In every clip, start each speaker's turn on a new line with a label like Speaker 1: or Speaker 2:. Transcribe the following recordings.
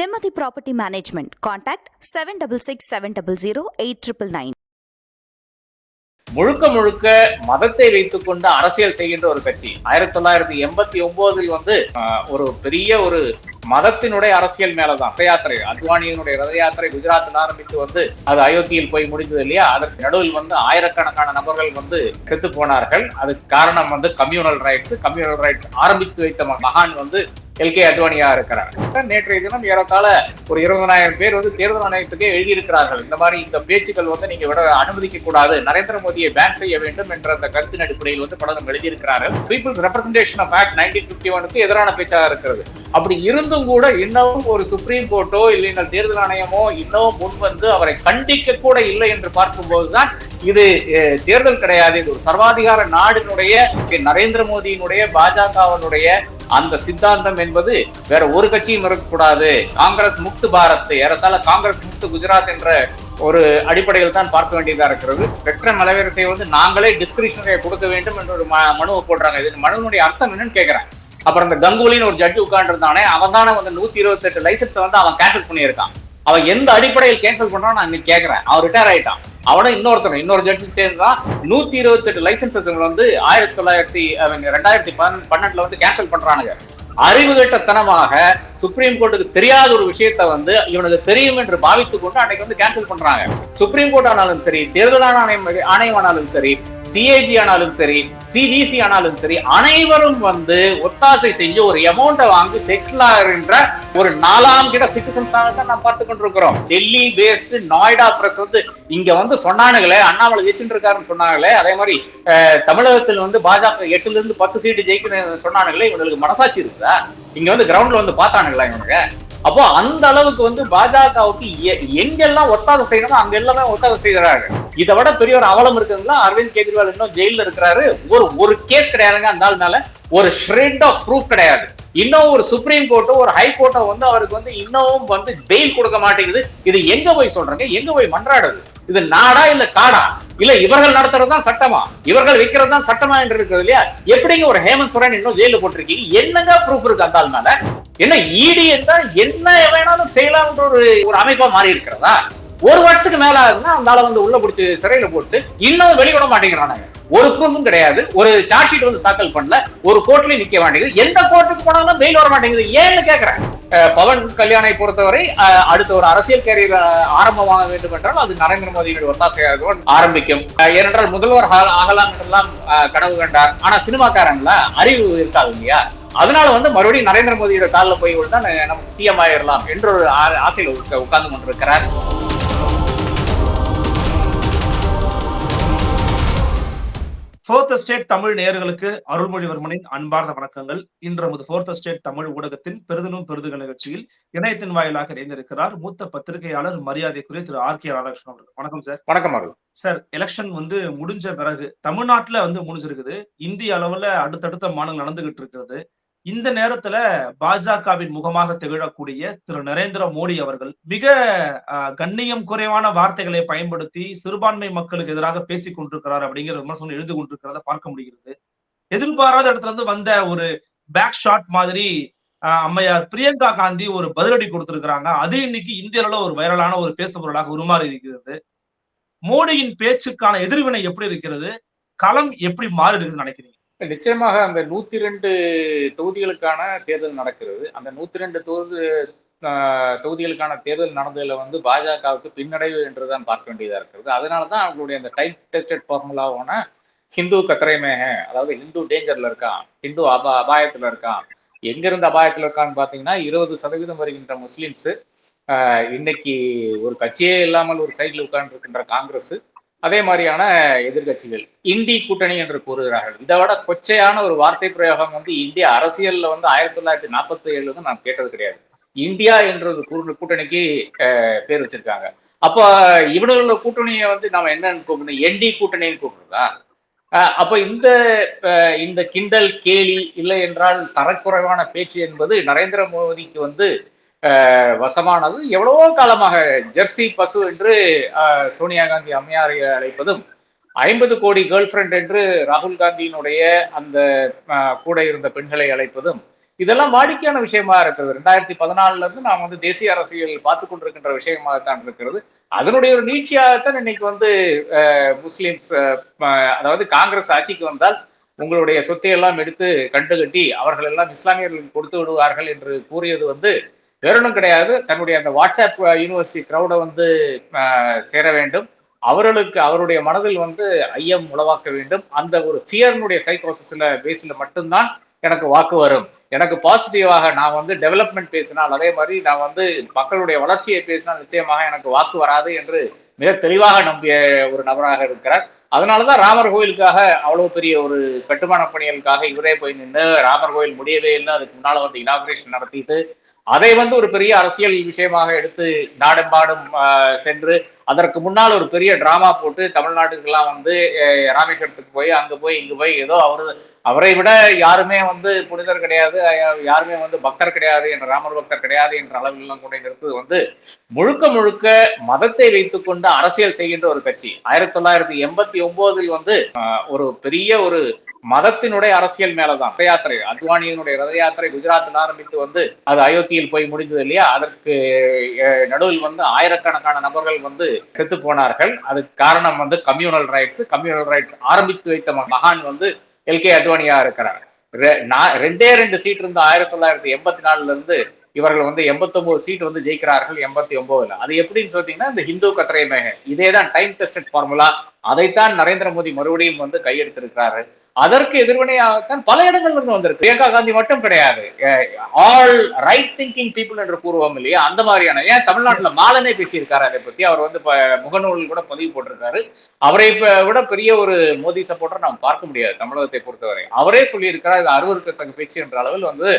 Speaker 1: நிம்மதி property management contact seven double six seven double zero eight triple nine
Speaker 2: முழுக்க முழுக்க மதத்தை வைத்துக்கொண்டு அரசியல் செய்கின்ற ஒரு கட்சி. ஆயிரத்தி தொள்ளாயிரத்தி எண்பத்தி ஒன்பதில் வந்து ஒரு பெரிய ஒரு மதத்தினுடைய அரசியல் மேலதான். ரத யாத்திரை அத்வானியினுடைய ரத யாத்திரை குஜராத்தில் ஆரம்பித்து வந்து அது அயோத்தியில் போய் முடிந்தது இல்லையா? அதற்கு நடுவில் வந்து ஆயிரக்கணக்கான நபர்கள் வந்து செத்து போனார்கள். அதுக்கு காரணம் வந்து கம்யூனல் ரைட்ஸ் கம்யூனல் ரைட்ஸ் ஆரம்பித்து வைத்த மகான் வந்து எல். கே. அத்வானியா இருக்கிறார். நேற்றைய தினம் ஏறத்தாழ ஒரு இருபதனாயிரம் பேர் வந்து தேர்தல் ஆணையத்துக்கே எழுதியிருக்கிறார்கள். இந்த மாதிரி இந்த பேச்சுக்கள் வந்து நீங்க விட அனுமதிக்க கூடாது. நரேந்திர மோடியை பேன் செய்ய வேண்டும் என்ற அந்த கருத்தின் அடிப்படையில் வந்து பலரும் எழுதியிருக்கிறார்கள். People's representation of act nineteen fifty ஒனுக்கு எதிரான பேச்சாக இருக்கிறது. அப்படி இருந்தும் கூட இன்னமும் ஒரு சுப்ரீம் கோர்ட்டோ இல்லைங்கள் தேர்தல் ஆணையமோ இன்னமும் முன் வந்து அவரை கண்டிக்க கூட இல்லை என்று பார்க்கும்போதுதான் இது தேர்தல் கிடையாது. இது ஒரு சர்வாதிகார நாடினுடைய நரேந்திர மோடியினுடைய பாஜகவனுடைய அந்த சித்தாந்தம் என்பது வேற ஒரு கட்சியும் இருக்கக்கூடாது. காங்கிரஸ் முக்து பாரத் ஏறத்தாழ காங்கிரஸ் முக்து குஜராத் என்ற ஒரு அடிப்படையில் தான் பார்க்க வேண்டியதா இருக்கிறது. ஸ்பெக்ட்ரம் மலைவரிசை வந்து நாங்களே டிஸ்கிரிப்ஷனை கொடுக்க வேண்டும் என்ற ஒரு ம- மனுவை போடுறாங்க. இது மனுவினுடைய அர்த்தம் என்னன்னு கேட்கிறேன் அப்புறம் இந்த கங்குலின்னு ஒரு ஜட்ஜ் உட்காந்துருந்தானே அவன் தானே வந்து நூத்தி இருபத்தி எட்டு லைசன்ஸ் வந்து அவன் கேன்சல் பண்ணியிருக்கான். அவன் எந்த அடிப்படையில் கேன்சல் பண்றான் நான் இன்னைக்கு கேட்கறேன் அவன் ரிட்டையர் ஆயிட்டான். அவனும் இன்னொருத்தன் இன்னொரு ஜட்ஜி சேர்ந்தான் நூத்தி இருபத்தி எட்டு லைசன்சஸ் வந்து ஆயிரத்தி தொள்ளாயிரத்தி ரெண்டாயிரத்தி பன்னெண்டுல வந்து கேன்சல் பண்றானுங்க. அறிவு கட்டத்தனமாக சுப்ரீம் கோர்ட்டுக்கு தெரியாத ஒரு விஷயத்த வந்து இவனுக்கு தெரியும் என்று பாவித்துக் கொண்டு அன்னைக்கு வந்து கேன்சல் பண்றாங்க. சுப்ரீம் கோர்ட் ஆனாலும் சரி தேர்தல் ஆணையம் ஆணையம் ஆனாலும் சரி சிஏஜி ஆனாலும் சரி சிஜிசி ஆனாலும் சரி அனைவரும் வந்து ஒத்தாசை செஞ்சு ஒரு அமௌண்ட்டை வாங்கி செட்டில் ஆகின்ற ஒரு நாலாம் கிட்ட சிட்டிசன்ஸாக தான் நாம் பார்த்து கொண்டிருக்கிறோம். டெல்லி பேஸ்டு நாய்டா பிரஸ் வந்து இங்க வந்து சொன்னானுங்களே அண்ணாமலை ஜெயிச்சுட்டு இருக்காருன்னு சொன்னாங்களே அதே மாதிரி தமிழகத்தில் வந்து பாஜக எட்டுல இருந்து பத்து சீட்டு ஜெயிக்கணும் சொன்னானுங்களே இவங்களுக்கு மனசாட்சி இருக்குதா? இங்க வந்து கிரவுண்ட்ல வந்து பார்த்தானுங்களா இவனுங்க? அப்போ அந்த அளவுக்கு வந்து பாஜகவுக்கு எ- எங்கெல்லாம் ஒத்தாத செய்யணுமோ அங்க எல்லாமே ஒத்தாத செய்கிறாங்க இதை விட பெரிய ஒரு அவலம் இருக்குங்களா? அரவிந்த் கெஜ்ரிவால் இன்னும் ஜெயில இருக்கிறாரு. ஒரு ஒரு கேஸ் கிடையாதுங்க அந்த ஆள் ஒரு ஷ்ரெட் ஆஃப் ப்ரூஃப் கிடையாது. இன்னும் ஒரு சுப்ரீம் கோர்ட்டோ ஒரு ஹை கோர்ட்டோ வந்து அவருக்கு வந்து இன்னமும் வந்து பெயில் கொடுக்க மாட்டேங்குது. இது எங்க போய் சொல்றாங்க? எங்க போய் மன்றாடுது? இது நாடா இல்ல காடா? இல்ல இவர்கள் நடத்துறது தான் சட்டமா? இவர்கள் வைக்கிறது தான் சட்டமா என்று இருக்கிறது இல்லையா? எப்படிங்க ஒரு ஹேமந்த் சோரன் இன்னும் ஜெயில போட்டிருக்கீங்க? என்னங்க ப்ரூஃப் இருக்கு அந்த ஆள் மேல என்ன இடி என்றால் என்ன வேணாலும் செய்யலாம்ன்ற ஒரு ஒரு அமைப்பா மாறி இருக்கிறதா ஒரு வருஷத்துக்கு மேல ஆகுதுன்னா அந்த ஆளை வந்து உள்ள பிடிச்சி சிறையில போட்டு இன்னும் வெளிவிட மாட்டேங்கிறானுங்க ஒரு ப்ரூஃபும் கிடையாது. ஒரு சார்ஜ் ஷீட் வந்து தாக்கல் பண்ணல. ஒரு கோர்ட்லயும் நிக்க மாட்டேங்குது. எந்த கோர்ட்டுக்கு போனாலும் பெயில் வர மாட்டேங்குது. ஏன்னு கேக்குறேன். பவன் கல்யாணை பொறுத்தவரை அடுத்த ஒரு அரசியல் கேரியர் ஆரம்பமாக வேண்டும் என்றால் அது நரேந்திர மோடியினுடைய ஒத்தாசையாக ஆரம்பிக்கும். ஏனென்றால் முதல்வர் ஆகலாம் என்றெல்லாம் கனவு கண்டார். ஆனா சினிமாக்காரங்கள அறிவு இருக்காது இல்லையா? அதனால வந்து மறுபடியும் நரேந்திர மோடியோட காலில் போய் விழுந்தா ந- நமக்கு சிஎம் ஆயிடலாம் என்ற ஒரு ஆசையில் உட்கார்ந்து கொண்டிருக்கிறார்.
Speaker 3: ஃபோர்த் ஸ்டேட் தமிழ் நேயர்களுக்கு அருள்மொழிவர்மனின் அன்பார்ந்த வணக்கங்கள். இன்று நமது ஃபோர்த் ஸ்டேட் தமிழ் ஊடகத்தின் பெரிதனும் பெரிதுகள் நிகழ்ச்சியில் இணையத்தின் வாயிலாக இணைந்திருக்கிறார் மூத்த பத்திரிகையாளர் மரியாதைக்குரிய திரு ஆர் கே ராதாகிருஷ்ணன் அவர்கள். வணக்கம் சார்.
Speaker 2: வணக்கம் அருள்
Speaker 3: சார் எலெக்ஷன் வந்து முடிஞ்ச பிறகு தமிழ்நாட்டுல வந்து முடிஞ்சிருக்குது. இந்திய அளவுல அடுத்தடுத்த மாநிலம் நடந்துகிட்டு இருக்கிறது. இந்த நேரத்துல பாஜகவின் முகமாக திகழக்கூடிய திரு நரேந்திர மோடி அவர்கள் மிக கண்ணியம் குறைவான வார்த்தைகளை பயன்படுத்தி சிறுபான்மை மக்களுக்கு எதிராக பேசிக் கொண்டிருக்கிறார் அப்படிங்கிற விமர்சனம் எழுந்து கொண்டிருக்கிறத பார்க்க முடிகிறது. எதிர்பாராத இடத்துல இருந்து வந்த ஒரு பேக் ஷாட் மாதிரி அம்மையார் பிரியங்கா காந்தி ஒரு பதிலடி கொடுத்திருக்கிறாங்க. அது இன்னைக்கு இந்தியாவில ஒரு வைரலான ஒரு பேசுபொருளாக உருமாறி இருக்கிறது. மோடியின் பேச்சுக்கான எதிர்வினை எப்படி இருக்கிறது? களம் எப்படி மாறி இருக்குதுன்னு நினைக்கிறீங்க?
Speaker 2: நிச்சயமாக அந்த நூத்தி ரெண்டு தொகுதிகளுக்கான தேர்தல் நடக்கிறது. அந்த நூத்தி ரெண்டு தொகுதி தொகுதிகளுக்கான தேர்தல் நடந்ததுல வந்து பாஜகவுக்கு பின்னடைவு என்றுதான் பார்க்க வேண்டியதா இருக்கிறது. அதனால தான் அவங்களுடைய அந்த டைப் டெஸ்டட் ஃபார்முலாவான ஹிந்து கத்திரைமேக அதாவது ஹிந்து டேஞ்சர்ல இருக்கான் ஹிந்து அபா அபாயத்துல இருக்கான். எங்கேருந்து அபாயத்தில் அபாயத்துல இருக்கான்னு பாத்தீங்கன்னா இருபது சதவீதம் வருகின்ற முஸ்லிம்ஸ் இன்னைக்கு ஒரு கட்சியே இல்லாமல் ஒரு சைடில் உட்கார்ந்து இருக்கின்ற காங்கிரஸ் அதே மாதிரியான எதிர்க்கட்சிகள் இந்தி கூட்டணி என்று கூறுகிறார்கள். இதை விட கொச்சையான ஒரு வார்த்தை பிரயோகம் வந்து இந்திய அரசியல்ல வந்து ஆயிரத்தி தொள்ளாயிரத்தி நாற்பத்தி ஏழுல வந்து நான் கேட்டது கிடையாது. இந்தியா என்ற ஒரு கூட்டணிக்கு பேர் வச்சிருக்காங்க. அப்போ இவனுங்களோட கூட்டணியை வந்து நாம என்னன்னு கூப்பிடணும்? என்டி கூட்டணின்னு கூப்பிடுறதா? அஹ், அப்போ இந்த இந்த கிண்டல் கேலி இல்லை என்றால் தரக்குறைவான பேச்சு என்பது நரேந்திர மோடிக்கு வந்து வசமானது. எவ்வளவோ காலமாக ஜெர்சி பசு என்று சோனியா காந்தி அம்மையாரை அழைப்பதும் ஐம்பது கோடி கேர்ள் ஃப்ரெண்ட் என்று ராகுல் காந்தியினுடைய அந்த கூட இருந்த பெண்களை அழைப்பதும் இதெல்லாம் வாடிக்கையான விஷயமா இருக்கிறது. ரெண்டாயிரத்தி பதினாலுல இருந்து நாம் வந்து தேசிய அரசியல் பார்த்து கொண்டிருக்கின்ற விஷயமாகத்தான் இருக்கிறது. அதனுடைய ஒரு நீட்சியாகத்தான் இன்னைக்கு வந்து முஸ்லிம்ஸ் அதாவது காங்கிரஸ் ஆட்சிக்கு வந்தால் உங்களுடைய சொத்தை எல்லாம் எடுத்து கண்டு கட்டி அவர்கள் எல்லாம் இஸ்லாமியர்களுக்கு கொடுத்து விடுவார்கள் என்று கூறியது வந்து வேறொன்றும் கிடையாது. தன்னுடைய அந்த வாட்ஸ்அப் யூனிவர்சிட்டி க்ரௌடை வந்து சேர வேண்டும். அவர்களுக்கு அவருடைய மனதில் வந்து ஐயம் உளவாக்க வேண்டும். அந்த ஒரு ஃபியர்னுடைய சைக்கோசிஸில் பேஸில் மட்டும்தான் எனக்கு வாக்கு வரும். எனக்கு பாசிட்டிவாக நான் வந்து டெவலப்மெண்ட் பேசினால் அதே மாதிரி நான் வந்து மக்களுடைய வளர்ச்சியை பேசினால் நிச்சயமாக எனக்கு வாக்கு வராது என்று மிக தெளிவாக நம்பிய ஒரு நபராக இருக்கிறார். அதனாலதான் ராமர் கோயிலுக்காக அவ்வளவு பெரிய ஒரு கட்டுமான பணிகளுக்காக இவரே போய் நின்று ராமர் கோயில் முடியவே இல்லை அதுக்கு முன்னால் வந்து இனாகிரேஷன் நடத்திட்டு அதை வந்து ஒரு பெரிய அரசியல் விஷயமாக எடுத்து நாடும்பாடும் சென்று அதற்கு முன்னால் ஒரு பெரிய டிராமா போட்டு தமிழ்நாட்டுக்கெல்லாம் வந்து ராமேஸ்வரத்துக்கு போய் அங்க போய் இங்க போய் ஏதோ அவரு அவரை விட யாருமே வந்து புனிதர் கிடையாது யாருமே வந்து பக்தர் கிடையாது என்ற ராமர் பக்தர் கிடையாது என்ற அளவிலாம் கூட நிறுத்தது வந்து முழுக்க முழுக்க மதத்தை வைத்துக்கொண்டு அரசியல் செய்கின்ற ஒரு கட்சி. ஆயிரத்தி தொள்ளாயிரத்தி எண்பத்தி ஒன்பதில் வந்து ஒரு பெரிய ஒரு மதத்தினுடைய அரசியல் மேலதான். ரத யாத்திரை அத்வானியினுடைய ரத யாத்திரை குஜராத்தில் ஆரம்பித்து வந்து அது அயோத்தியில் போய் முடிந்தது இல்லையா? அதற்கு நடுவில் வந்து ஆயிரக்கணக்கான நபர்கள் வந்து செத்து போனார்கள். அதுக்கு காரணம் வந்து கம்யூனல் ரைட்ஸ். கம்யூனல் ரைட்ஸ் ஆரம்பித்து வைத்த ம- மகான் வந்து எல் கே அத்வானியா இருக்கிறார். ரெ- ரெண்டே ரெண்டு சீட் இருந்து ஆயிரத்தி தொள்ளாயிரத்தி எண்பத்தி நாலுல இருந்து இவர்கள் வந்து 89 சீட் வந்து ஜெயிக்கிறார்கள் எண்பத்தி ஒன்பதுல அது எப்படின்னு சொல்லிட்டீங்கன்னா இந்த ஹிந்து கத்திரை மேக இதே தான் டைம் டெஸ்டட் ஃபார்முலா அதைத்தான் நரேந்திர மோடி மறுபடியும் வந்து கையெடுத்திருக்கிறாரு. அதற்கு எதிர்வினையாகத்தான் பல இடங்கள்ல வந்து வந்திருக்கு. பிரியங்கா காந்தி மட்டும் கிடையாது. ஆல் ரைட் திங்கிங் பீப்புள் என்று கூறுவோம் இல்லையா? அந்த மாதிரியான. ஏன் தமிழ்நாட்டுல மாலனே பேசியிருக்காரு அதை பத்தி? அவர் வந்து முகநூல் கூட பதிவு போட்டிருக்காரு. அவரை விட பெரிய ஒரு மோடி சப்போர்ட்டர் நாம் பார்க்க முடியாது தமிழகத்தை பொறுத்தவரை. அவரே சொல்லியிருக்கிறார் இது அருவருக்கத்தக்க பேச்சு என்ற அளவில் வந்து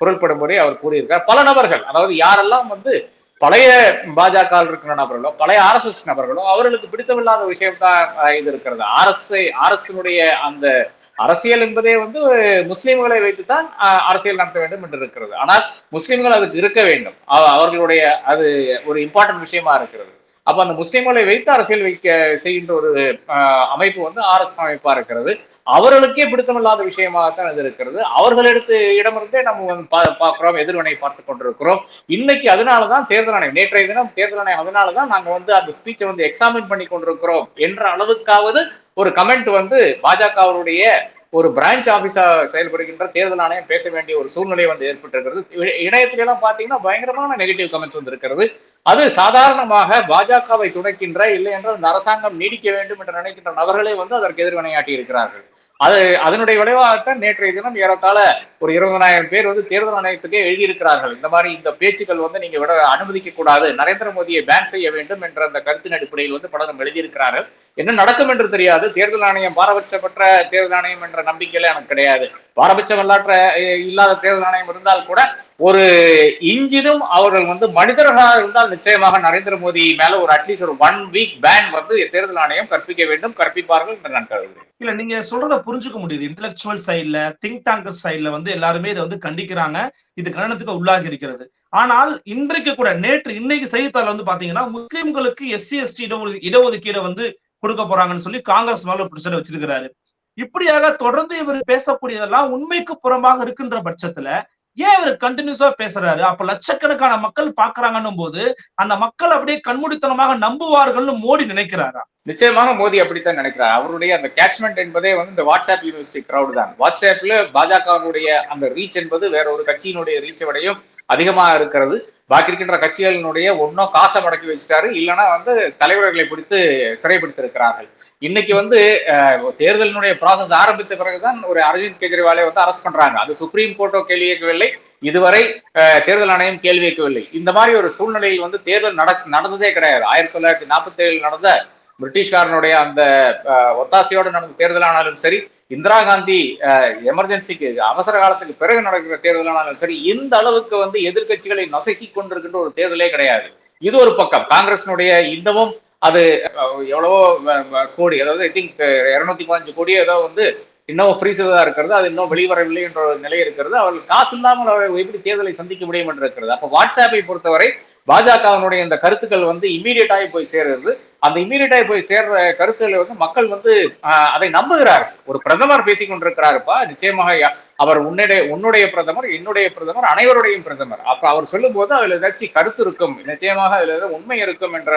Speaker 2: பொருள்படும்படி அவர் கூறியிருக்கார். பல நபர்கள் அதாவது யாரெல்லாம் வந்து பழைய பாஜக இருக்கிற நபர்களோ பழைய ஆர்எஸ்எஸ் நபர்களோ அவர்களுக்கு பிடித்தமில்லாத விஷயம் தான் இது இருக்கிறது. அரசை அரசினுடைய அந்த அரசியல் என்பதே வந்து முஸ்லிம்களை வைத்துதான் அரசியல் நடத்த வேண்டும் என்று இருக்கிறது. ஆனால் முஸ்லிம்கள் அதுக்கு இருக்க வேண்டும். அவ- அவர்களுடைய அது ஒரு இம்பார்ட்டன்ட் விஷயமா இருக்கிறது. அப்ப அந்த முஸ்லீம்களை வைத்து அரசியல் வைக்க செய்கின்ற ஒரு அமைப்பு வந்து ஆர்எஸ் அமைப்பா இருக்கிறது. அவர்களுக்கே பிடித்தமில்லாத விஷயமாகத்தான் இது இருக்கிறது. அவர்கள் எடுத்து இடமிருந்தே நம்ம வந்து பா- பார்க்கிறோம் எதிர்வினை பார்த்து கொண்டிருக்கிறோம். இன்னைக்கு அதனாலதான் தேர்தல் ஆணையம் நேற்றைய தினம் தேர்தல் ஆணையம் அதனாலதான் நாங்க வந்து அந்த ஸ்பீச்சை வந்து எக்ஸாமின் பண்ணி கொண்டிருக்கிறோம் என்ற அளவுக்காவது ஒரு கமெண்ட் வந்து பாஜகவுடைய ஒரு பிரான்ச் ஆபீஸா செயல்படுகின்ற தேர்தல் ஆணையம் பேச வேண்டிய ஒரு சூழ்நிலை வந்து ஏற்பட்டிருக்கிறது. இ- இணையத்துல எல்லாம் பாத்தீங்கன்னா பயங்கரமான நெகட்டிவ் கமெண்ட்ஸ் வந்து இருக்கிறது. அது சாதாரணமாக பாஜகவை துடைக்கின்ற இல்லை என்றால் இந்த அரசாங்கம் நீடிக்க வேண்டும் என்று நினைக்கின்ற நபர்களே வந்து அதற்கு எதிர்வினையாட்டி இருக்கிறார்கள். அது அதனுடைய விளைவாகத்தான் நேற்றைய தினம் ஏறத்தாழ ஒரு இருபதனாயிரம் பேர் வந்து தேர்தல் ஆணையத்துக்கே எழுதியிருக்கிறார்கள். இந்த மாதிரி இந்த பேச்சுக்கள் வந்து நீங்க விட அனுமதிக்க கூடாது நரேந்திர மோடியை பேன் செய்ய வேண்டும் என்ற அந்த கருத்தின் அடிப்படையில் வந்து பலரும் எழுதியிருக்கிறார்கள். என்ன நடக்கும் என்று தெரியாது. தேர்தல் ஆணையம் பாரபட்சப்பட்ட தேர்தல் ஆணையம் என்ற நம்பிக்கையில எனக்கு கிடையாது. பாரபட்சம் இல்லாத இல்லாத தேர்தல் ஆணையம் இருந்தால் கூட ஒரு இஞ்சினும் அவர்கள் வந்து மனிதர்களாக இருந்தால் நிச்சயமாக நரேந்திர மோடி மேல ஒரு அட்லீஸ்ட் ஒரு ஒன் வீக் பேன் வந்து தேர்தல் ஆணையம் கற்பிக்க வேண்டும் கற்பிப்பார்கள் என்று நான் கருதுகிறேன்.
Speaker 3: இல்ல நீங்க சொல்றத புரிஞ்சுக்க முடியுது. இன்டெலக்சுவல் சைட்ல திங்க் டேங்கர் சைட்ல வந்து எல்லாருமே இதை வந்து கண்டிக்கிறாங்க. இது கண்டனத்துக்கு உள்ளாகி இருக்கிறது. ஆனால் இன்றைக்கு கூட நேற்று இன்னைக்கு செய்தித்தாள் வந்து பாத்தீங்கன்னா முஸ்லிம்களுக்கு எஸ்சி எஸ்டி இடஒதுக்கீடு இடஒதுக்கீடை வந்து கொடுக்க போறாங்கன்னு சொல்லி காங்கிரஸ் மேல பிரச்சனை வச்சிருக்கிறாரு. இப்படியாக தொடர்ந்து இவர் பேசக்கூடியதெல்லாம் உண்மைக்கு புறம்பாக இருக்கின்ற பட்சத்துல ஏன் இவர் கண்டினியூஸா பேசுறாரு? அப்ப லட்சக்கணக்கான மக்கள் பாக்குறாங்கன்னும் போது அந்த மக்கள் அப்படியே கண்மூடித்தனமாக நம்புவார்கள்னு மோடி நினைக்கிறாரா?
Speaker 2: நிச்சயமாக மோடி அப்படித்தான் நினைக்கிறார். அவருடைய அந்த கேட்ச்மெண்ட் என்பதே வந்து இந்த வாட்ஸ்அப் யூனிவர்சிட்டி கிரௌடு தான். வாட்ஸ்அப்ல பாஜகவுடைய அந்த ரீச் என்பது வேற ஒரு கட்சியினுடைய ரீச்சை விடையும் அதிகமா இருக்கிறது. பாக்கி இருக்கின்ற கட்சிகளினுடைய ஒன்னும் காசை முடக்கி வச்சுட்டாரு இல்லைன்னா வந்து தலைவர்களை பிடித்து சிறைப்படுத்திருக்கிறார்கள் இன்னைக்கு வந்து தேர்தலினுடைய ப்ராசஸ் ஆரம்பித்த பிறகுதான் ஒரு அரவிந்த் கெஜ்ரிவாலை வந்து அரெஸ்ட் பண்றாங்க. அது சுப்ரீம் கோர்ட்டோ கேள்வி கேட்கவில்லை. இதுவரை தேர்தல் ஆணையம் கேள்வி கேட்கவில்லை. இந்த மாதிரி ஒரு சூழ்நிலையில் வந்து தேர்தல் நட நடந்ததே கிடையாது. ஆயிரத்தி தொள்ளாயிரத்தி நாற்பத்தி ஏழில் நடந்த பிரிட்டிஷ்காரனுடைய அந்த ஒத்தாசையோடு நடந்த தேர்தலானாலும் சரி இந்திரா காந்தி எமர்ஜென்சிக்கு அவசர காலத்துக்கு பிறகு நடக்கிற தேர்தலானாலும் சரி இந்த அளவுக்கு வந்து எதிர்க்கட்சிகளை நசுக்கி கொண்டிருக்கின்ற ஒரு தேர்தலே கிடையாது. இது ஒரு பக்கம். காங்கிரஸினுடைய இன்னமும் அது எவ்வளவோ கோடி அதாவது ஐ திங்க் இருநூத்தி பதினஞ்சு கோடி ஏதோ வந்து இன்னும் ஃப்ரீஸா இருக்கிறது. அது இன்னும் வெளிவரவில்லை என்ற ஒரு நிலை இருக்கிறது. அவர்கள் காசு இல்லாமல் அவர்கள் எப்படி தேர்தலை சந்திக்க முடியும் என்று இருக்கிறது. அப்போ வாட்ஸ்அப்பை பொறுத்தவரை பாஜகவினுடைய இந்த கருத்துக்கள் வந்து இம்மீடியட்டாகி போய் சேர்றது. அந்த இம்மீடியட்டாகி போய் சேர்ற கருத்துக்களை வந்து மக்கள் வந்து ஆஹ், அதை நம்புகிறார்கள். ஒரு பிரதமர் பேசிக் கொண்டிருக்கிறாருப்பா நிச்சயமாக அவர் உன்னுடைய உன்னுடைய பிரதமர் என்னுடைய பிரதமர் அனைவருடையும் பிரதமர். அப்ப அவர் சொல்லும் போது அதுல ஏதாச்சும் கருத்து இருக்கும். நிச்சயமாக அதுல ஏதாவது உண்மை இருக்கும் என்ற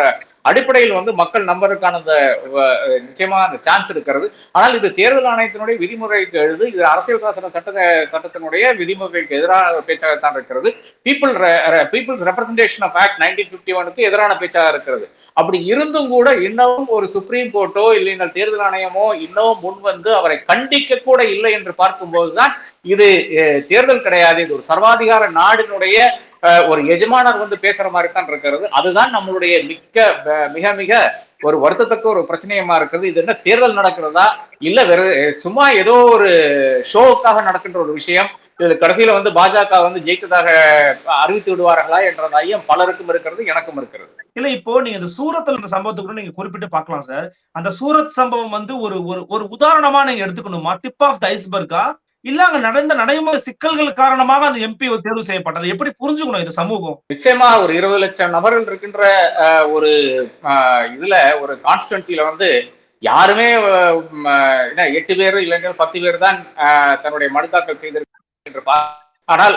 Speaker 2: அடிப்படையில் வந்து மக்கள் நம்பருக்கான அந்த நிச்சயமாக அந்த சான்ஸ் இருக்கிறது. ஆனால் இது தேர்தல் ஆணையத்தினுடைய விதிமுறைக்கு எழுது இது அரசியல் சாசன சட்ட சட்டத்தினுடைய விதிமுறைக்கு எதிரான பேச்சாகத்தான் இருக்கிறது. People people's representation of act nineteen fifty ஒனுக்கு எதிரான பேச்சாக இருக்கிறது. அப்படி இருந்தும் கூட இன்னமும் ஒரு சுப்ரீம் கோர்ட்டோ இல்லைன்னா தேர்தல் ஆணையமோ இன்னமும் முன் வந்து அவரை கண்டிக்க கூட இல்லை என்று பார்க்கும்போதுதான் இது அஹ், தேர்தல் கிடையாது. இது ஒரு சர்வாதிகார நாடினுடைய அஹ், ஒரு எஜமானர் வந்து பேசுற மாதிரி தான் இருக்கிறது. அதுதான் நம்மளுடைய மிக்க மிக மிக ஒரு வருத்தத்தக்க ஒரு பிரச்சனையமா இருக்குது. இது என்ன தேர்தல் நடக்கிறதா? இல்ல வெறும் சும்மா ஏதோ ஒரு ஷோவுக்காக நடக்கின்ற ஒரு விஷயம். இதுல கடைசியில வந்து பாஜக வந்து ஜெயித்ததாக அறிவித்து விடுவார்களா என்ற ஐயம் பலருக்கும் இருக்கிறது எனக்கும் இருக்கிறது.
Speaker 3: இல்ல இப்போ நீங்க இந்த சூரத்ல இந்த சம்பவத்துக்கு நீங்க குறிப்பிட்டு பார்க்கலாம் சார். அந்த சூரத் சம்பவம் வந்து ஒரு ஒரு ஒரு உதாரணமா நீங்க எடுத்துக்கணுமா? டிப் ஆஃப் த ஐஸ்பர்கா இல்ல அங்க நடந்த நடைமுறை சிக்கல்கள் காரணமாக அந்த எம்பி தேர்வு செய்யப்பட்டது. எப்படி புரிஞ்சுக்கணும் இந்த சமூகம்?
Speaker 2: நிச்சயமா ஒரு இருபது லட்சம் நபர்கள் இருக்கின்ற ஒரு இதுல ஒரு கான்ஸ்டுவன்சில வந்து யாருமே என்ன எட்டு பேர் இல்லைன்னா பத்து பேர் தான் தன்னுடைய மனு தாக்கல் செய்திருக்க என்று ஆனால்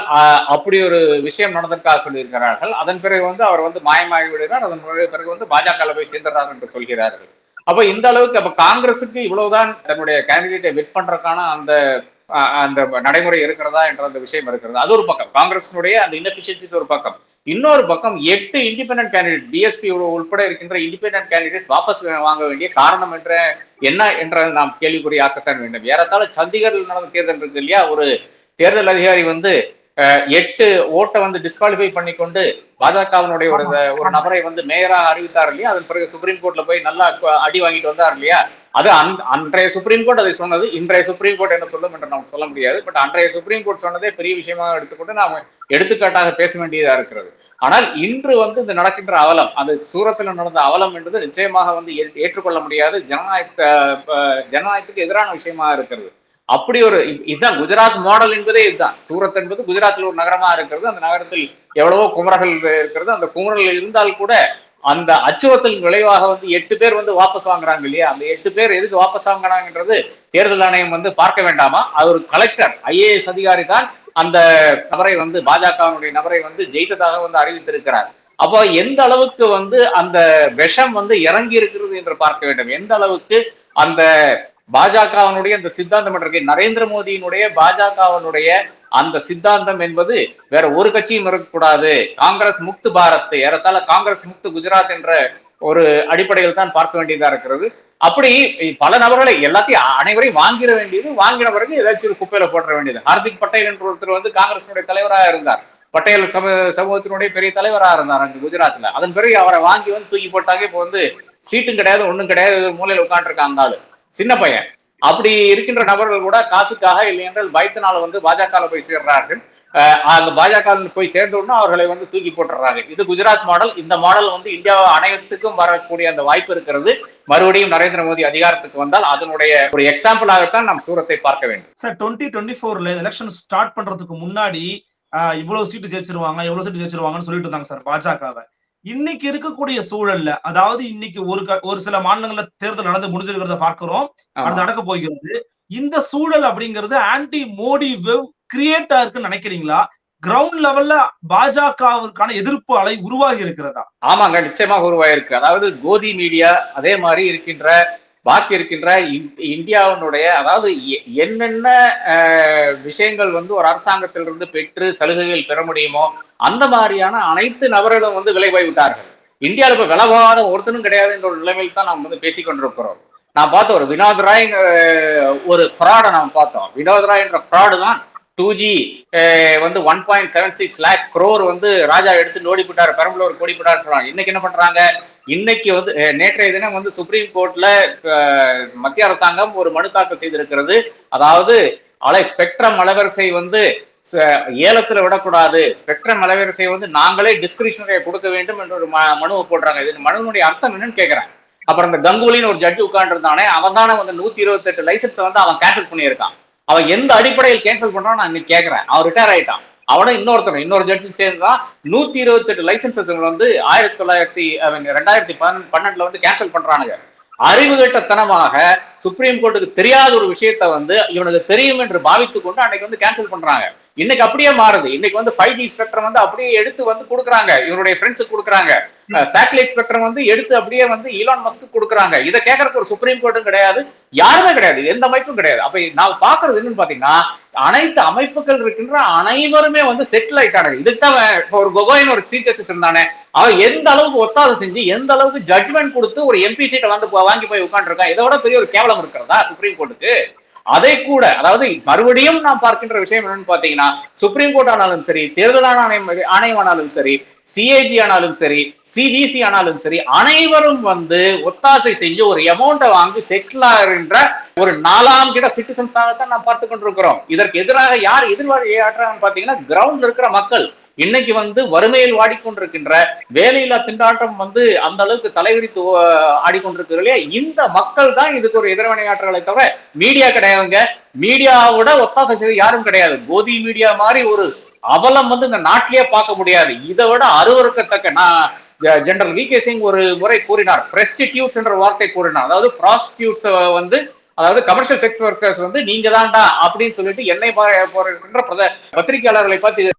Speaker 2: அப்படி ஒரு விஷயம் நடந்திருக்காக சொல்லியிருக்கிறார்கள். அதன் பிறகு வந்து அவர் வந்து மாயமாகி விடுகிறார். அதன் பிறகு வந்து பாஜக போய் சேர்ந்துடுறார் என்று சொல்கிறார்கள். அப்ப இந்த அளவுக்கு அப்ப காங்கிரசுக்கு இவ்வளவுதான் தன்னுடைய கேண்டிடேட்டை வெட் பண்றதுக்கான அந்த அந்த நடைமுறை இருக்கிறதா என்ற அந்த விஷயம் இருக்கிறது. அது ஒரு பக்கம். காங்கிரஸினுடைய அந்த இன்எஃபிஷியன்சிஸ் ஒரு பக்கம். இன்னொரு பக்கம் எட்டு இண்டிபெண்டன்ட் கேண்டிடேட் பிஎஸ்பி உட்பட இருக்கின்ற இண்டிபெண்டன்ட் கேண்டிடேட்ஸ் வாபஸ் வாங்க வேண்டிய காரணம் என்ற என்ன என்ற நாம் கேள்விக்குறியாக்கத்தான் வேண்டும். ஏறத்தாழ சண்டிகரில் நடந்த தேர்தல் இருக்கு இல்லையா? ஒரு தேர்தல் அதிகாரி வந்து எட்டு ஓட்டை வந்து டிஸ்குவாலிஃபை பண்ணி கொண்டு பாஜகவினுடைய ஒரு ஒரு நபரை வந்து மேயரா அறிவித்தார் இல்லையா? அதன் பிறகு சுப்ரீம் கோர்ட்ல போய் நல்லா அடி வாங்கிட்டு வந்தார் இல்லையா? அது அன்- அன்றைய சுப்ரீம் கோர்ட் அதை சொன்னது. இன்றைய சுப்ரீம் கோர்ட் என்ன சொல்லும் என்று நாம் சொல்ல முடியாது. பட் அன்றைய சுப்ரீம் கோர்ட் சொன்னதே பெரிய விஷயமாக எடுத்துக்கொண்டு நாம் எடுத்துக்காட்டாக பேச வேண்டியதா இருக்கிறது. ஆனால் இன்று வந்து இந்த நடக்கின்ற அவலம் அது சூரத்தில் நடந்த அவலம் என்பது நிச்சயமாக வந்து ஏற்றுக்கொள்ள முடியாது. ஜனநாயக அஹ், ஜனநாயகத்துக்கு எதிரான விஷயமா இருக்கிறது. அப்படி ஒரு இதுதான் குஜராத் மாடல் என்பதே இதுதான். சூரத் என்பது குஜராத்தில் ஒரு நகரமா இருக்கிறது. அந்த நகரத்தில் எவ்வளவோ குமரர்கள் இருக்கிறது. அந்த குமரர்கள் இருந்தால் கூட அந்த அச்சுறுத்தலின் விளைவாக வந்து எட்டு பேர் வந்து வாபஸ் வாங்குறாங்க இல்லையா? அந்த எட்டு பேர் எதுக்கு வாபஸ் வாங்குறாங்கன்றது தேர்தல் ஆணையம் வந்து பார்க்க வேண்டாமா? அது ஒரு கலெக்டர் ஐஏஎஸ் அதிகாரி தான் அந்த நபரை வந்து பாஜகவினுடைய நபரை வந்து ஜெயித்ததாக வந்து அறிவித்திருக்கிறார். அப்போ எந்த அளவுக்கு வந்து அந்த விஷம் வந்து இறங்கி இருக்கிறது என்று பார்க்க வேண்டும். எந்த அளவுக்கு அந்த பாஜகவினுடைய அந்த சித்தாந்தம் என்ற நரேந்திர மோடியினுடைய பாஜகவினுடைய அந்த சித்தாந்தம் என்பது வேற ஒரு கட்சியும் இருக்கக்கூடாது. காங்கிரஸ் முக்து பாரத் ஏறத்தாழ காங்கிரஸ் முக்து குஜராத் என்ற ஒரு அடிப்படையில் தான் பார்க்க வேண்டியதா இருக்கிறது. அப்படி பல நபர்களை எல்லாத்தையும் அனைவரையும் வாங்கிட வேண்டியது வாங்கின பிறகு ஏதாச்சும் ஒரு குப்பையில போட்டுற வேண்டியது. ஹார்திக் பட்டேல் என்ற ஒருத்தர் வந்து காங்கிரசினுடைய தலைவராக இருந்தார். பட்டேல் சம சமூகத்தினுடைய பெரிய தலைவராக இருந்தார் அங்கு குஜராத்ல. அதன் பிறகு அவரை வாங்கி வந்து தூக்கி போட்டாங்க. இப்போ வந்து சீட்டும் கிடையாது ஒண்ணும் கிடையாது மூலையில் உட்காந்துருக்காங்க ஆளு. சின்ன பையன். அப்படி இருக்கின்ற நபர்கள் கூட காத்துக்காக இல்லை என்றால் பயத்தினால வந்து பாஜக போய் சேர்றார்கள். அந்த பாஜக போய் சேர்ந்தோடனே அவர்களை வந்து தூக்கி போட்டுறாங்க. இது குஜராத் மாடல் இந்த மாடல் வந்து இந்தியா அனைத்துக்கும் வரக்கூடிய அந்த வாய்ப்பு இருக்கிறது. மறுபடியும் நரேந்திர மோடி அதிகாரத்துக்கு வந்தால் அதனுடைய ஒரு எக்ஸாம்பிளாகத்தான் நாம் சூரத்தை பார்க்க வேண்டும்.
Speaker 3: சார் டுவெண்ட்டி டுவெண்ட்டி ஃபோர்ல எலெக்ஷன் ஸ்டார்ட் பண்றதுக்கு முன்னாடி இவ்வளவு சீட்டு ஜெயிச்சிருவாங்க இவ்வளவு சீட்டு ஜெயிச்சிருவாங்கன்னு சொல்லிட்டு இருந்தாங்க சார் பாஜகவை. இன்னைக்கு இருக்கக்கூடிய சூழல்ல அதாவது இன்னைக்கு ஒரு ஒரு சில மாநிலங்கள்ல தேர்தல் நடந்து முடிஞ்சிருக்கிறத பார்க்கிறோம். அது நடக்க போகிறது. இந்த சூழல் அப்படிங்கிறது ஆன்டி மோடி வெவ் கிரியேட் ஆயிருக்குன்னு நினைக்கிறீங்களா? கிரவுண்ட் லெவல்ல பாஜகவிற்கான எதிர்ப்பு அலை உருவாகி இருக்கிறதா?
Speaker 2: ஆமாங்க நிச்சயமாக உருவாயிருக்கு அதாவது கோதி மீடியா அதே மாதிரி இருக்கின்ற பாக்கி இருக்கின்ற இந்தியாவினுடைய அதாவது எ- என்னென்ன விஷயங்கள் வந்து ஒரு அரசாங்கத்திலிருந்து பெற்று சலுகைகள் பெற முடியுமோ அந்த மாதிரியான அனைத்து நபர்களும் வந்து விலை போய் விட்டார்கள் இந்தியாவில் இப்போ விலகாத ஒருத்தனும் கிடையாது என்ற ஒரு நிலைமையில் தான் நாம் வந்து பேசிக்கொண்டிருக்கிறோம் நான் பார்த்தோம் ஒரு வினோத் ராய் ஒரு ஃப்ராடை நாம் பார்த்தோம். வினோத் ராய் என்ற ஃப்ராடு தான் டூ ஜி வந்து one point seven six lakh crore வந்து ராஜா எடுத்து நோடி பெரம்பலூர் கோடி சொல்றாங்க இன்னைக்கு என்ன பண்றாங்க? இன்னைக்கு வந்து நேற்றைய தினம் வந்து சுப்ரீம் கோர்ட்ல மத்திய அரசாங்கம் ஒரு மனு தாக்கல் செய்திருக்கிறது. அதாவது அலை ஸ்பெக்ட்ரம் அலைவரிசை வந்து ஏலத்துல விடக்கூடாது. ஸ்பெக்ட்ரம் அலைவரிசை வந்து நாங்களே டிஸ்கிரிப்ஷனரியை கொடுக்க வேண்டும் என்ற ஒரு ம- மனுவை போடுறாங்க. இது மனுவினுடைய அர்த்தம் என்னன்னு கேக்குறேன். அப்புறம் இந்த கங்குலின்னு ஒரு ஜட்ஜ் உட்காந்துருந்தானே அவன் தானே வந்து நூத்தி இருபத்தி எட்டு லைசன்ஸ் வந்து அவன் கேன்சல் பண்ணியிருக்கான். அவன் எந்த அடிப்படையில் கேன்சல் பண்றான்னு நான் இன்னைக்கு கேட்கறேன் அவன் ரிட்டையர் ஆயிட்டான். அவன இன்னொருத்தன் இன்னொரு ஜட்ஜி சேர்ந்தான் நூத்தி இருபத்தி எட்டு லைசன்சஸ் வந்து ஆயிரத்தி தொள்ளாயிரத்தி ரெண்டாயிரத்தி பன்னெண்டுல வந்து கேன்சல் பண்றானுங்க. அறிவுகட்டத்தனமாக சுப்ரீம் கோர்ட்டுக்கு தெரியாத ஒரு விஷயத்த வந்து இவனுக்கு தெரியும் என்று பாவித்துக் கொண்டு அன்னைக்கு வந்து கேன்சல் பண்றாங்க. இன்னைக்கு அப்படியே மாறுது. இன்னைக்கு வந்து ஃபைவ் ஜி ஸ்பெக்ட்ரம் வந்து அப்படியே எடுத்து வந்து கொடுக்குறாங்க. இவருடைய ஃப்ரெண்ட்ஸுக்கு கொடுக்குறாங்க. சேட்டலைட் ஸ்பெக்ட்ரம் வந்து எடுத்து அப்படியே வந்து ஈலான் மஸ்க்கு கொடுக்குறாங்க. இதை கேட்கறதுக்கு ஒரு சுப்ரீம் கோர்ட்டும் கிடையாது. யாருமே கிடையாது. எந்த அமைப்பும் கிடையாது. அப்ப நான் பாக்குறது என்னன்னு பாத்தீங்கன்னா அனைத்து அமைப்புகள் இருக்கின்ற அனைவருமே வந்து செட்டில் ஆயிட்டாங்க இதுக்கு தான் இப்போ ஒரு கொகோயின் ஒரு சீஃப் ஜஸ்டிஸ் இருந்தானே. அவன் எந்த அளவுக்கு ஒத்தாத செஞ்சு எந்த அளவுக்கு ஜட்மெண்ட் கொடுத்து ஒரு எம்பி சீட்டை வந்து வாங்கி போய் உட்காந்துருக்கான் இதை விட பெரிய ஒரு கேவலம் இருக்கிறதா சுப்ரீம் கோர்ட்டுக்கு அதை கூட அதாவது மறுபடியும் நாம் பார்க்கின்ற விஷயம் என்னன்னு பாத்தீங்கன்னா சுப்ரீம் கோர்ட் ஆனாலும் சரி தேர்தல் ஆணையம் ஆணையமானாலும் சரி சிஏஜி ஆனாலும் சரி சிபிசி ஆனாலும் சரி அனைவரும் வந்து ஒத்தாசை செஞ்சு ஒரு அமௌண்ட்டை வாங்கி செட்டில் ஆகின்ற ஒரு நாலாம் கிட்ட சிட்டிசன்ஸாகத்தான் நாம் பார்த்து கொண்டிருக்கிறோம். இதற்கு எதிராக யார் எதிர்வாழியாற்றாங்கன்னு பாத்தீங்கன்னா கிரவுண்ட்ல இருக்கிற மக்கள். இன்னைக்கு வந்து வறுமையில் வாடிக்கொண்டிருக்கின்ற வேலையில்லா திண்டாட்டம் வந்து அந்த அளவுக்கு தலைவிரித்து ஆடிக்கொண்டிருக்கிறது இல்லையா? இந்த மக்கள் தான் இதுக்கு ஒரு எதிர்வினையாற்றலை தவிர மீடியா கிடையாதுங்க. மீடியாவோட ஒத்தாசை செய்து யாரும் கிடையாது. கோதி மீடியா மாதிரி ஒரு அவலம் வந்து இந்த நாட்டிலேயே பார்க்க முடியாது. இதை விட அருவருக்கத்தக்க நான் ஜெனரல் வி கே சிங் ஒரு முறை கூறினார். பிரஸ்டிடியூட்ஸ் என்ற வார்த்தை கூறினார். அதாவது ப்ராஸ்டியூட்ஸ் வந்து அதாவது கமர்ஷியல் செக்ஸ் ஒர்க்கர்ஸ் வந்து நீங்க தான்டா அப்படின்னு சொல்லிட்டு என்னை பா- பத்திரிகையாளர்களை பார்த்து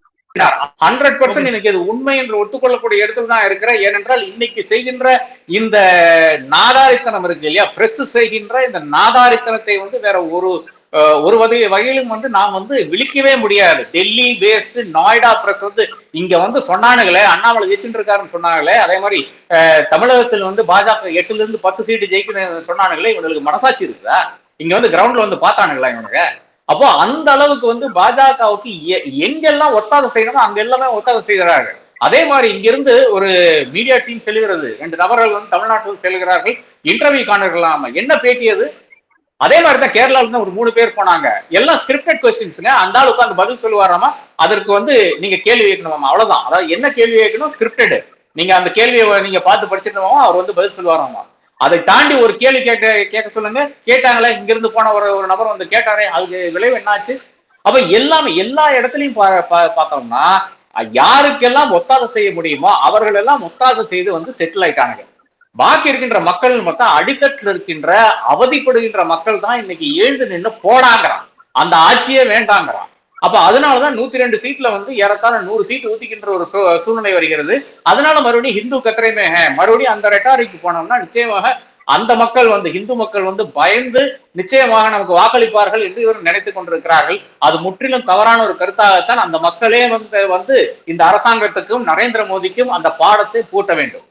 Speaker 2: ஹண்ட்ரட் பர்சன்ட் எனக்கு இது உண்மை என்று ஒத்துக்கொள்ளக்கூடிய இடத்துல தான் இருக்கிறேன் ஏனென்றால் இன்னைக்கு செய்கின்ற இந்த நாதாரித்தனம் இருக்கு இல்லையா? பிரஸ் செய்கின்ற இந்த நாதாரித்தனத்தை வந்து வேற ஒரு ஒரு வகை வகையிலும் வந்து நாம் வந்து விழிக்கவே முடியாது. டெல்லி பேஸ்டு நாய்டா பிரஸ் வந்து இங்க வந்து சொன்னானுங்களே அண்ணாமலை ஜெயிச்சுட்டு இருக்காருன்னு சொன்னாங்களே. அதே மாதிரி தமிழகத்தில் வந்து பாஜக எட்டுல இருந்து பத்து சீட்டு ஜெயிக்கணும் சொன்னானுங்களே. இவங்களுக்கு மனசாட்சி இருக்குதா? இங்க வந்து கிரவுண்ட்ல வந்து பார்த்தானுங்களா இவனுங்க? அப்போ அந்த அளவுக்கு வந்து பாஜகவுக்கு எ- எங்கெல்லாம் ஒத்தாத செய்யணுமோ அங்க எல்லாமே ஒத்தாத செய்கிறார்கள். அதே மாதிரி இங்கிருந்து ஒரு மீடியா டீம் செல்கிறது. ரெண்டு நபர்கள் வந்து தமிழ்நாட்டில் செல்கிறார்கள். இன்டர்வியூ காணர்களாம என்ன பேட்டியது அதே? மாதிரி தான் கேரளால இருந்து ஒரு மூணு பேர் போனாங்க. எல்லாம் ஸ்கிரிப்டட் கொஸ்டின்ஸுங்க அந்த ஆள் உட்காந்து பதில் சொல்லுவாராமா? அதற்கு வந்து நீங்க கேள்வி கேட்கணுமாமா? அவ்வளவுதான். அதாவது என்ன கேள்வி கேட்கணும்? ஸ்கிரிப்டடு நீங்க அந்த கேள்வியை நீங்க பார்த்து படிச்சிருந்தோமா அவர் வந்து பதில் சொல்லுவாராமா? அதை தாண்டி ஒரு கேள்வி கேட்க கேட்க சொல்லுங்க. கேட்டாங்களே? இங்க இருந்து போன ஒரு ஒரு நபர் வந்து கேட்டாரே அதுக்கு விளைவு என்னாச்சு? அப்ப எல்லாமே எல்லா இடத்துலையும் பா- பா- பார்த்தோம்னா யாருக்கெல்லாம் ஒத்தாசை செய்ய முடியுமோ அவர்கள் எல்லாம் ஒத்தாசை செய்து வந்து செட்டில் ஆயிட்டானுங்க. பாக்கி இருக்கின்ற மக்கள் மொத்தம் அடித்தட்டில் இருக்கின்ற அவதிப்படுகின்ற மக்கள் தான் இன்னைக்கு எழுந்து நின்று போடாங்கிறான். அந்த ஆட்சியே வேண்டாங்கிறான். அப்ப அதனாலதான் நூத்தி ரெண்டு சீட்ல வந்து ஏறத்தாழ நூறு சீட் ஊத்திக்கின்ற ஒரு சூ- சூழ்நிலை வருகிறது. அதனால மறுபடியும் ஹிந்து கத்திரைமே மறுபடியும் அந்த ரெட்டாரிக்கு போனோம்னா நிச்சயமாக அந்த மக்கள் வந்து இந்து மக்கள் வந்து பயந்து நிச்சயமாக நமக்கு வாக்களிப்பார்கள் என்று இவர் நினைத்துக் கொண்டிருக்கிறார்கள். அது முற்றிலும் தவறான ஒரு கருத்தாகத்தான் அந்த மக்களே வந்து வந்து இந்த அரசாங்கத்துக்கும் நரேந்திர மோடிக்கும் அந்த பாடத்தை பூட்ட வேண்டும்.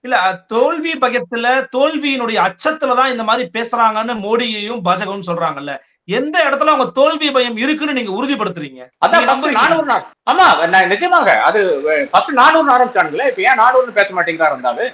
Speaker 3: இல்ல தோல்வி பகத்துல தோல்வியினுடைய அச்சத்துலதான் இந்த மாதிரி பேசுறாங்கன்னு மோடியையும் பாஜகவும் சொல்றாங்கல்ல. எந்த இடத்துல அவங்க தோல்வி பயம் இருக்குன்னு நீங்க உறுதிப்படுத்துறீங்க?
Speaker 2: அதான்? நானூறு நாள். ஆமா நான் நிஜமாக அது ஃபர்ஸ்ட் நானூறு ஆரம்பிச்சானுங்களே இப்ப ஏன் நானூறுன்னு பேச மாட்டேங்கிறாரு இருந்தாலும்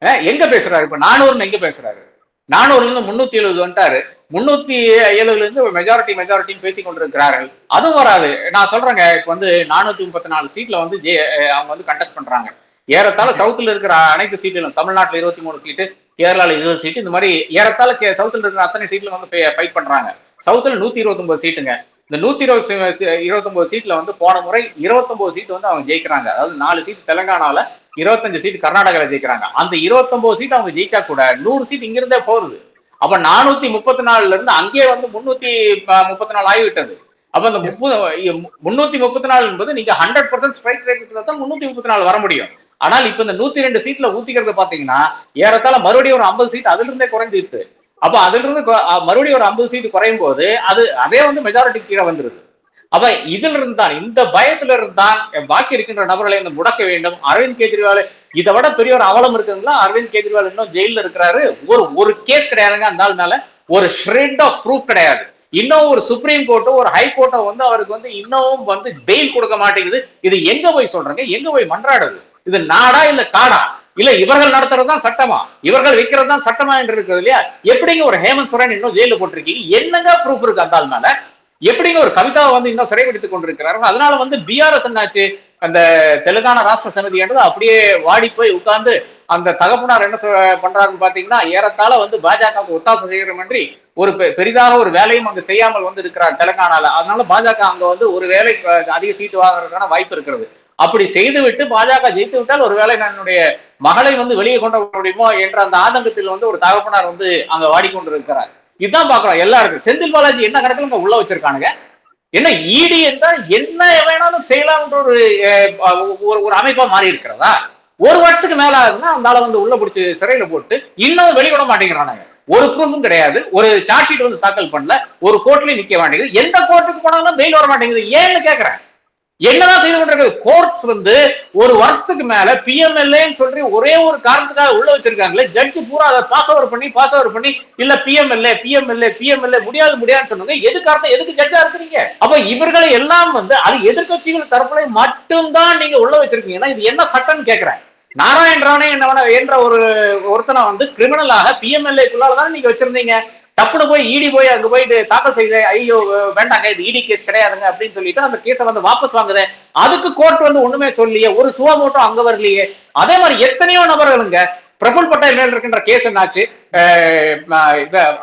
Speaker 2: எங்க பேசுறாரு? இப்ப நானூறுன்னு எங்க பேசுறாரு? நானூறுல இருந்து முன்னூத்தி எழுபது வந்துட்டாரு. முன்னூத்தி எழுபதுல இருந்து மெஜாரிட்டி மெஜாரிட்டின்னு பேசி கொண்டிருக்கிறார்கள். அதுவும் வராது. நான் சொல்றேங்க இப்ப வந்து நானூத்தி முப்பத்தி நாலு சீட்ல வந்து ஜெ- அவங்க வந்து கண்டெஸ்ட் பண்றாங்க. ஏறத்தாழ சவுத்துல இருக்கிற அனைத்து சீட்டிலும் தமிழ்நாட்டுல இருபத்தி மூணு சீட்டு கேரளால இருபது சீட்டு இந்த மாதிரி ஏறத்தாழ சவுத்துல இருக்கிற அத்தனை சீட்ல வந்து ஃபைட் பண்றாங்க. சவுத்துல நூத்தி இருபத்தி சீட்டுங்க. இந்த நூத்தி இருபது இருபத்தொன்பது சீட்ல வந்து போன முறை இருபத்தொன்பது சீட் வந்து அவங்க ஜெயிக்கிறாங்க. அதாவது நாலு சீட் தெலுங்கானால இருபத்தஞ்சு சீட் கர்நாடகால ஜெயிக்கிறாங்க. அந்த இருபத்தொன்பது சீட் அவங்க ஜெயிச்சா கூட நூறு சீட் இங்கிருந்தே போகுது. அப்ப நானூத்தி முப்பத்தி நாலுல இருந்து அங்கேயே வந்து முன்னூத்தி முப்பத்தி நாலு ஆகிவிட்டது அப்ப அந்த முன்னூத்தி முப்பத்தி நாலு என்பது நீங்க ஹண்ட்ரட் பர்சன்ட் ஸ்ட்ரைக் ரேட் தான் முன்னூத்தி முப்பத்தி நாலு வர முடியும். ஆனால் இப்ப இந்த நூத்தி ரெண்டு சீட்ல ஊத்திக்கிறது பாத்தீங்கன்னா ஏறத்தாழ மறுபடியும் ஒரு ஐம்பது சீட் அதுல இருந்தே குறைஞ்சிருக்கு அப்ப அதுல இருந்து மறுபடியும் ஒரு ஐம்பது சீட்டு குறையும் போது அது அதே வந்து மெஜாரிட்டி கீழே வந்துருது. அப்ப இதுல இருந்து தான் இந்த பயத்துல இருந்து தான் பாக்கி இருக்கின்ற நபர்களை முடக்க வேண்டும். அரவிந்த் கெஜ்ரிவால் இதை விட பெரிய ஒரு அவலம் இருக்குங்களா? அரவிந்த் கெஜ்ரிவால் இன்னும் ஜெயில இருக்கிறாரு. ஒரு ஒரு கேஸ் கிடையாதுங்க அந்த ஆளுனால. ஒரு ஷ்ரெட் ஆஃப் ப்ரூஃப் கிடையாது. இன்னும் ஒரு சுப்ரீம் கோர்ட்டோ ஒரு ஹை கோர்ட்டோ வந்து அவருக்கு வந்து இன்னமும் வந்து பெயில் கொடுக்க மாட்டேங்குது. இது எங்க போய் சொல்றாங்க? எங்க போய் மன்றாடுது இது நாடா இல்ல காடா? இல்ல இவர்கள் நடத்துறது தான் சட்டமா? இவர்கள் வைக்கிறது தான் சட்டமா என்று இருக்கிறது இல்லையா? எப்படிங்க ஒரு ஹேமந்த் சோரன் இன்னும் ஜெயில போட்டிருக்கீங்க? என்னங்க ப்ரூஃப் இருக்கு அந்த மேல? எப்படிங்க ஒரு கவிதாவை வந்து இன்னும் சிறைப்படுத்திக் கொண்டிருக்கிறார்கள்? அதனால வந்து பிஆர்எஸ் என்னாச்சு? அந்த தெலுங்கானா ராஷ்டிர சமிதி என்றது அப்படியே வாடி போய் உட்கார்ந்து அந்த தகப்பனார் என்ன பண்றாருன்னு பாத்தீங்கன்னா ஏறத்தாழ வந்து பாஜகவுக்கு ஒத்தாசை மாதிரி ஒரு பெ- பெரிதாக ஒரு வேலையும் அங்க செய்யாமல் வந்து இருக்கிறார் தெலுங்கானால. அதனால பாஜக அங்க வந்து ஒரு வேலை அதிக சீட்டு வாங்குறதுக்கான வாய்ப்பு இருக்கிறது. அப்படி செய்துவிட்டு பாஜக ஜெயித்து விட்டால் ஒருவேளை நான் என்னுடைய மகளை வந்து வெளியே கொண்டு வர முடியுமோ என்ற அந்த ஆதங்கத்தில் வந்து ஒரு தகப்பனார் வந்து அங்க வாடிக்கொண்டிருக்கிறார். இதுதான் பாக்குறோம் எல்லாருக்கும். செந்தில் பாலாஜி என்ன கணக்கில் இங்க உள்ள வச்சிருக்கானுங்க? என்ன ஈடி என்றால் என்ன வேணாலும் செய்யலாம்ன்ற ஒரு ஒரு ஒரு அமைப்பா மாறி இருக்கிறதா ஒரு வருஷத்துக்கு மேல ஆகுதுன்னா அந்த ஆளை வந்து உள்ள பிடிச்சி சிறையில போட்டு இன்னும் வெளிவிட மாட்டேங்கிறானுங்க. ஒரு ப்ரூஃபும் கிடையாது. ஒரு சார்ஜ் ஷீட் வந்து தாக்கல் பண்ணல. ஒரு கோர்ட்லயும் நிக்க மாட்டேங்குது. எந்த கோர்ட்டுக்கு போனாலும் பெயில் வர மாட்டேங்குது. ஏன்னு கேக்குறேன். என்னதான் செய்து கொண்டிருக்கிறது? கோர்ட்ஸ் வந்து ஒரு வருஷத்துக்கு மேல பிஎம்எல்ஏன்னு சொல்லி ஒரே ஒரு காரணத்துக்காக உள்ள வச்சிருக்காங்களே ஜட்ஜ் பூரா அதை பாஸ் ஓவர் பண்ணி பாஸ் ஓவர் பண்ணி இல்ல பிஎம்எல்ஏ பிஎம்எல்ஏ பிஎம்எல்ஏ முடியாது முடியாதுன்னு சொன்னாங்க எது காரணம்? எதுக்கு ஜட்ஜா இருக்கிறீங்க? அப்ப இவர்களை எல்லாம் வந்து அது எதிர்க்கட்சிகள் தரப்புல மட்டும்தான் நீங்க உள்ள வச்சிருக்கீங்கன்னா இது என்ன சட்டம்னு கேட்கிறேன் நாராயண் ராணே என்ன என்ற ஒரு ஒருத்தனை வந்து கிரிமினலாக பிஎம்எல்ஏக்குள்ளால தானே நீங்க வச்சிருந்தீங்க? டப்புனு போய் இடி போய் அங்க போயிட்டு தாக்கல் செய்த ஐயோ வேண்டாங்க இது இடி கேஸ் கிடையாதுங்க அப்படின்னு சொல்லிட்டு அந்த கேஸை வந்து வாபஸ் வாங்குது. அதுக்கு கோர்ட் வந்து ஒண்ணுமே சொல்லியே ஒரு சுவா மட்டும் அங்க வரலையே. அதே மாதிரி எத்தனையோ நபர்களுங்க பிரபுல் பட்டேல் மேல இருக்கின்ற கேஸ் என்னாச்சு?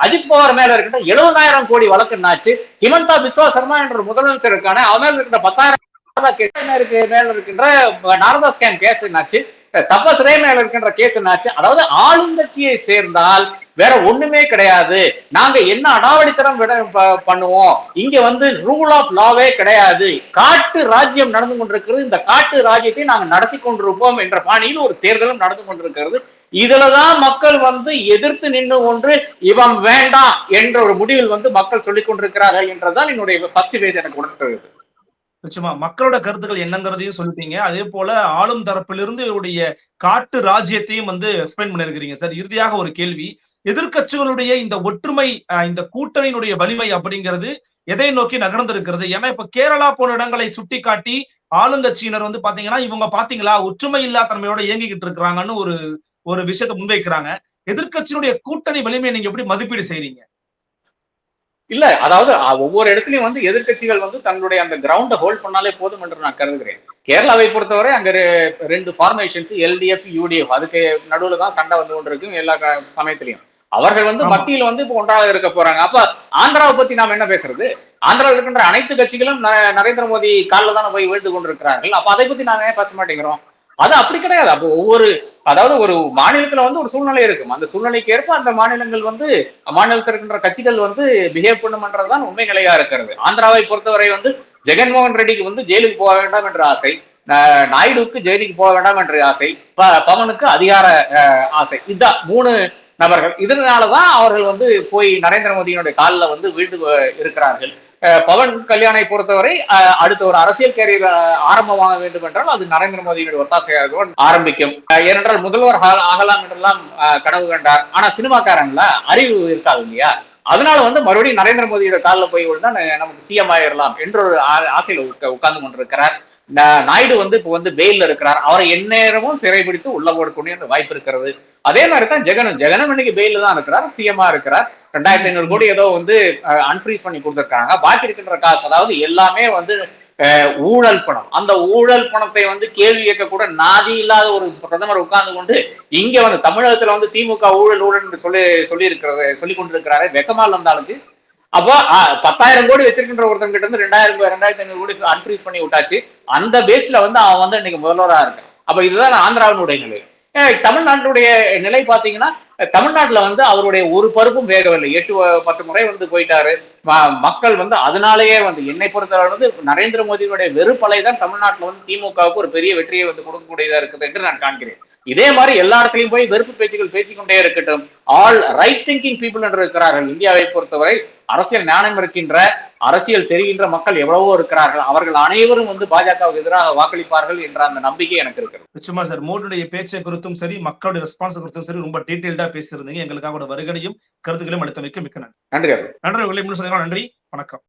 Speaker 2: அஜித் பவார் மேல இருக்கின்ற எழுபதாயிரம் கோடி வழக்கு என்னாச்சு? ஹிமந்தா பிஸ்வா சர்மா என்ற முதலமைச்சர் இருக்கான அவன் மேல இருக்கின்ற பத்தாயிரம் இருக்கு மேல இருக்கின்ற நாரதா ஸ்கேம் கேஸ் என்னாச்சு? தபஸ் ரே மேல இருக்கின்ற கேஸ் என்னாச்சு? அதாவது ஆளுங்கட்சியை சேர்ந்தால் வேற ஒண்ணுமே கிடையாது. நாங்க என்ன அடாவடித்தனம் விட பண்ணுவோம்? இங்க வந்து ரூல் ஆஃப் லாவே கிடையாது. காட்டு ராஜ்யம் நடந்து கொண்டிருக்கிறது. இந்த காட்டு ராஜ்யத்தை நாங்க நடத்தி கொண்டிருப்போம் என்ற பாணியில் ஒரு தேர்தலும் நடந்து கொண்டிருக்கிறது. இதுலதான் மக்கள் வந்து எதிர்த்து நின்று ஒன்று இவன் வேண்டாம் என்ற ஒரு முடிவில் வந்து மக்கள் சொல்லிக் கொண்டிருக்கிறார்கள் என்றதான் என்னுடைய ஃபர்ஸ்ட் பேஸ் எனக்கு உணர்த்துகிறது
Speaker 3: நிச்சயமா. மக்களோட கருத்துக்கள் என்னங்கிறதையும் சொல்லிட்டீங்க. அதே போல ஆளும் தரப்பிலிருந்து இவருடைய காட்டு ராஜ்யத்தையும் வந்து எக்ஸ்பிளைன் பண்ணிருக்கிறீங்க சார் இறுதியாக ஒரு கேள்வி. எதிர்க்கட்சிகளுடைய இந்த ஒற்றுமை இந்த கூட்டணியினுடைய வலிமை அப்படிங்கிறது எதை நோக்கி நகர்ந்திருக்கிறது? ஏன்னா இப்ப கேரளா போன இடங்களை சுட்டி காட்டி ஆளுங்கட்சியினர் வந்து பாத்தீங்கன்னா இவங்க பாத்தீங்களா ஒற்றுமை இல்லா தன்மையோட இயங்கிக்கிட்டு இருக்கிறாங்கன்னு ஒரு ஒரு விஷயத்தை முன்வைக்கிறாங்க. எதிர்கட்சியினுடைய கூட்டணி வலிமையை நீங்க எப்படி மதிப்பீடு செய்றீங்க?
Speaker 2: இல்ல அதாவது ஒவ்வொரு இடத்துலயும் வந்து எதிர்க்கட்சிகள் வந்து தங்களுடைய அந்த கிரவுண்டை ஹோல்ட் பண்ணாலே போதும் என்று நான் கருதுகிறேன். கேரளாவை பொறுத்தவரை அங்க ரெண்டு ஃபார்மேஷன்ஸ் எல்டிஎஃப் யூடிஎஃப் அதுக்கு நடுவில் தான் சண்டை வந்து கொண்டிருக்கும் எல்லா க- சமயத்திலையும். அவர்கள் வந்து. மத்தியில் வந்து இப்போ ஒன்றாக இருக்க போறாங்க. அப்ப ஆந்திராவை பத்தி நாம என்ன பேசுறது? ஆந்திராவில் இருக்கின்ற அனைத்து கட்சிகளும் நரேந்திர மோடி காலில் தானே போய் வீழ்ந்து கொண்டிருக்கிறார்கள். அப்ப அதை பத்தி நாம ஏன் பேச மாட்டேங்கிறோம்? அது அப்படி கிடையாது. அப்போ ஒவ்வொரு அதாவது ஒரு மாநிலத்துல வந்து ஒரு சூழ்நிலை இருக்கும். அந்த சூழ்நிலைக்கு ஏற்ப அந்த மாநிலங்கள் வந்து மாநிலத்தில் இருக்கின்ற கட்சிகள் வந்து பிஹேவ் பண்ணுமன்றதுதான் உண்மை நிலையா இருக்கிறது. ஆந்திராவை பொறுத்தவரை வந்து ஜெகன்மோகன் ரெட்டிக்கு வந்து ஜெயிலுக்கு போக வேண்டாம் என்ற ஆசை. நாயுடுவுக்கு ஜெயிலுக்கு போக வேண்டாம் என்ற ஆசை. பவனுக்கு அதிகார ஆசை. இதுதான் மூணு நபர்கள். இதனாலதான் அவர்கள் வந்து போய் நரேந்திர மோடியினுடைய காலில் வந்து வீழ்ந்து இருக்கிறார்கள். பவன் கல்யாணை பொறுத்தவரை அடுத்த ஒரு அரசியல் கேரியர் ஆரம்பமாக வேண்டும் என்றால் அது நரேந்திர மோடியினுடைய ஒத்தாசையாக ஆரம்பிக்கும். ஏனென்றால் முதல்வர் ஆகலாம் என்றெல்லாம் கனவு கண்டார். ஆனா சினிமாக்காரன்ல அறிவு இருக்காது இல்லையா? அதனால வந்து மறுபடியும் நரேந்திர மோடியோட காலில் போய் விழுந்தா நமக்கு சிஎம் ஆயிரலாம் என்ற ஒரு ஆ- ஆசையில உட்கார்ந்து கொண்டிருக்கிறார். நாயுடு வந்து இப்போ வந்து பெயில்ல இருக்கிறார். அவரை எந்நேரமும் சிறைபிடித்து உள்ள போடக்கூடிய வாய்ப்பு இருக்கிறது. அதே மாதிரி தான் ஜெகனும். ஜெகனும் இன்னைக்கு வெயில தான் இருக்கிறார் சிஎம்மா இருக்கிறார். ரெண்டாயிரத்தி ஐநூறு கோடி ஏதோ வந்து அன்ஃப்ரீஸ் பண்ணி கொடுத்துருக்காங்க. பாக்கி இருக்கின்ற காசு அதாவது எல்லாமே வந்து ஊழல் பணம். அந்த ஊழல் பணத்தை வந்து கேள்வி கேட்க கூட நாதி இல்லாத ஒரு பிரதமர் உட்கார்ந்து கொண்டு இங்க வந்து தமிழகத்துல வந்து திமுக ஊழல் ஊழல் என்று சொல்லி சொல்லி இருக்கிறது சொல்லி கொண்டிருக்கிறாரு. வெக்கமா இருந்தாலும் அப்போ பத்தாயிரம் கோடி வச்சிருக்கின்ற ஒருத்தங்க கிட்ட இருந்து ரெண்டாயிரம் ரெண்டாயிரத்தி ஐநூறு கோடி அன்ஃப்ரீஸ் பண்ணி விட்டாச்சு. அந்த பேஸ்ல வந்து அவன் வந்து இன்னைக்கு முதல்வராக இருக்கான். அப்ப இதுதான் ஆந்திராவினுடைய நிலை. தமிழ்நாட்டுடைய நிலை பாத்தீங்கன்னா தமிழ்நாட்டுல வந்து அவருடைய ஒரு பருப்பும் வேகவில்லை. எட்டு பத்து முறை வந்து போயிட்டாரு. ம- மக்கள் வந்து அதனாலேயே வந்து என்னை பொறுத்தவரை வந்து நரேந்திர மோடியினுடைய வெறுப்பலை தான் தமிழ்நாட்டுல வந்து திமுகவுக்கு ஒரு பெரிய வெற்றியை வந்து கொடுக்கக்கூடியதா இருக்குது என்று நான் காண்கிறேன். இதே மாதிரி எல்லா இடத்துலயும் போய் வெறுப்பு பேச்சுகள் பேசிக்கொண்டே இருக்கட்டும். ஆல் ரைட் திங்கிங் பீப்புள் என்று இருக்கிறார்கள். இந்தியாவை பொறுத்தவரை அரசியல் ஞானம் இருக்கின்ற அரசியல் தெரிகின்ற மக்கள் எவ்வளவோ இருக்கிறார்கள். அவர்கள் அனைவரும் வந்து பாஜகவுக்கு எதிராக வாக்களிப்பார்கள் என்ற அந்த நம்பிக்கை எனக்கு இருக்கிறது.
Speaker 3: நிச்சயமா சார். மோடியுடைய பேச்சை குறித்தும் சரி மக்களுடைய ரெஸ்பான்ஸ் குறித்தும் சரி ரொம்ப டீடைல்டா பேசியிருந்தீங்க. எங்களுக்காக வருகனையும் கருத்துக்களையும் அளித்தமைக்கு மிக்க நன்றி.
Speaker 2: நன்றி.
Speaker 3: நன்றி. நன்றி. வணக்கம்.